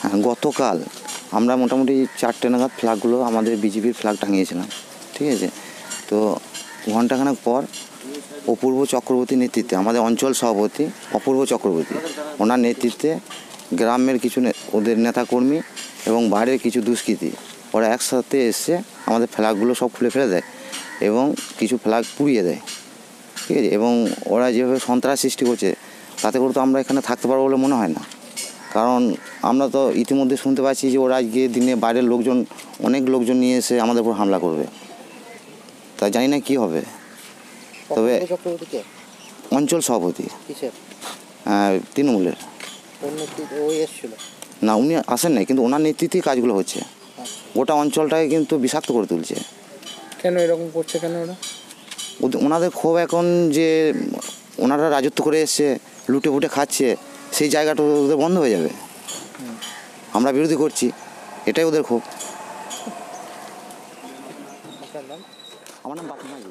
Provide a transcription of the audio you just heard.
হ্যাঁ গতকাল আমরা মোটামুটি চারটে নাগাদ ফ্ল্যাগগুলো আমাদের বিজেপির ফ্ল্যাগ টাঙিয়েছিলাম, ঠিক আছে? তো ঘন্টাখানেক পর অপূর্ব চক্রবর্তী নেতৃত্বে, আমাদের অঞ্চল সভাপতি অপূর্ব চক্রবর্তী, ওনার নেতৃত্বে গ্রামের কিছু ওদের নেতাকর্মী এবং বাইরের কিছু দুষ্কৃতী, ওরা একসাথে এসে আমাদের ফ্ল্যাগগুলো সব খুলে ফেলে দেয় এবং কিছু ফ্ল্যাগ পুড়িয়ে দেয়, ঠিক আছে? এবং ওরা যেভাবে সন্ত্রাস সৃষ্টি করছে, তাতে করে তো আমরা এখানে থাকতে পারব বলে মনে হয় না। কারণ আমরা তো ইতিমধ্যে শুনতে পাচ্ছি যে ওরা আজকে দিনে বাইরের লোকজন অনেক লোকজন নিয়ে এসে আমাদের উপর হামলা করবে। তাই জানি না কি হবে। তবে অঞ্চল সভাপতি। কিসের? তৃণমূলের। না উনি আসেন নাই কিন্তু ওনার নেতৃত্বেই কাজগুলো হচ্ছে। গোটা অঞ্চলটাকে কিন্তু বিষাক্ত করে তুলছে। কেন এরকম করছে কেন ওরা? ওনাদের ক্ষোভ এখন যে ওনারা রাজত্ব করে এসছে লুটে ফুটে খাচ্ছে সেই জায়গাটা ওদের বন্ধ হয়ে যাবে। আমরা বিরোধী করছি এটাই ওদের ক্ষোভ। আমার নাম মাঝি।